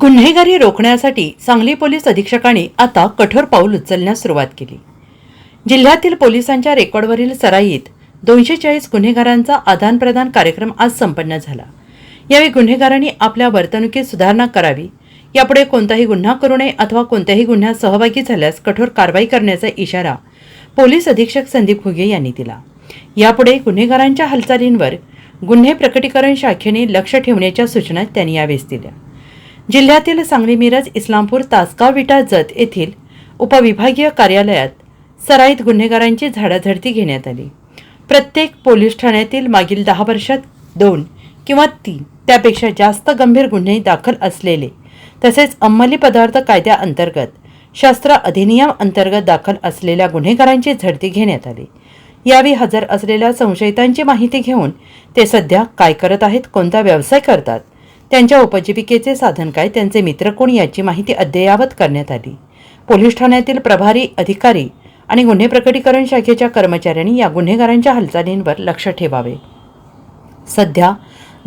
गुन्हेगारी रोखण्यासाठी सांगली पोलीस अधीक्षकांनी आता कठोर पाऊल उचलण्यास सुरुवात केली. जिल्ह्यातील पोलिसांच्या रेकॉर्डवरील सराईत दोनशे चाळीस गुन्हेगारांचा आदानप्रदान कार्यक्रम आज संपन्न झाला. यावेळी गुन्हेगारांनी आपल्या वर्तणुकीत सुधारणा करावी यापुढे कोणताही गुन्हा करू नये अथवा कोणत्याही गुन्ह्यात सहभागी झाल्यास कठोर कारवाई करण्याचा इशारा पोलीस अधीक्षक संदीप घुगे यांनी दिला. यापुढे गुन्हेगारांच्या हालचालींवर गुन्हे प्रकटीकरण शाखेने लक्ष ठेवण्याच्या सूचना त्यांनी यावेळेस दिल्या. जिल्ह्यातील सांगली मिरज इस्लामपूर तासगाव विटा जत येथील उपविभागीय कार्यालयात सराईत गुन्हेगारांची झाडाझडती घेण्यात आली. प्रत्येक पोलीस ठाण्यातील मागील दहा वर्षात दोन किंवा तीन त्यापेक्षा जास्त गंभीर गुन्हे दाखल असलेले तसेच अंमली पदार्थ कायद्याअंतर्गत शस्त्र अधिनियम अंतर्गत दाखल असलेल्या गुन्हेगारांची झडती घेण्यात आली. यावेळी हजर असलेल्या संशयितांची माहिती घेऊन ते सध्या काय करत आहेत कोणता व्यवसाय करतात त्यांच्या उपजीविकेचे साधन काय? त्यांचे मित्र कोण? याची माहिती अद्ययावत करण्यात आली. पोलीस ठाण्यातील प्रभारी अधिकारी आणि गुन्हे प्रकटीकरण शाखेच्या कर्मचाऱ्यांनी या गुन्हेगारांच्या हालचालींवर लक्ष ठेवावे. सध्या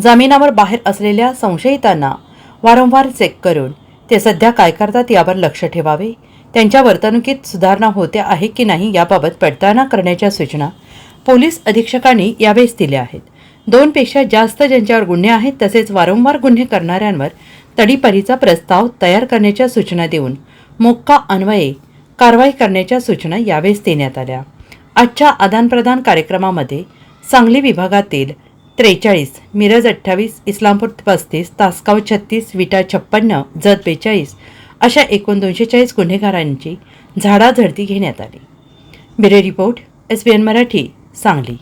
जामिनावर बाहेर असलेल्या संशयितांना वारंवार चेक करून ते सध्या काय करतात यावर लक्ष ठेवावे. त्यांच्या वर्तणुकीत सुधारणा होते आहे की नाही याबाबत पडताळणा करण्याच्या सूचना पोलीस अधीक्षकांनी यावेळेस दिल्या आहेत. दोनपेक्षा जास्त ज्यांच्यावर गुन्हे आहेत तसेच वारंवार गुन्हे करणाऱ्यांवर तडीपारीचा प्रस्ताव तयार करण्याच्या सूचना देऊन मोक्का अन्वये कारवाई करण्याच्या सूचना यावेळेस देण्यात आल्या. आजच्या आदानप्रदान कार्यक्रमामध्ये सांगली विभागातील त्रेचाळीस मिरज अठ्ठावीस इस्लामपूर पस्तीस तासगाव छत्तीस विटा छप्पन्न जत बेचाळीस अशा एकूण दोनशे चाळीस गुन्हेगारांची झाडाझडती घेण्यात आली. Bureau report S B N Marathi Sangli.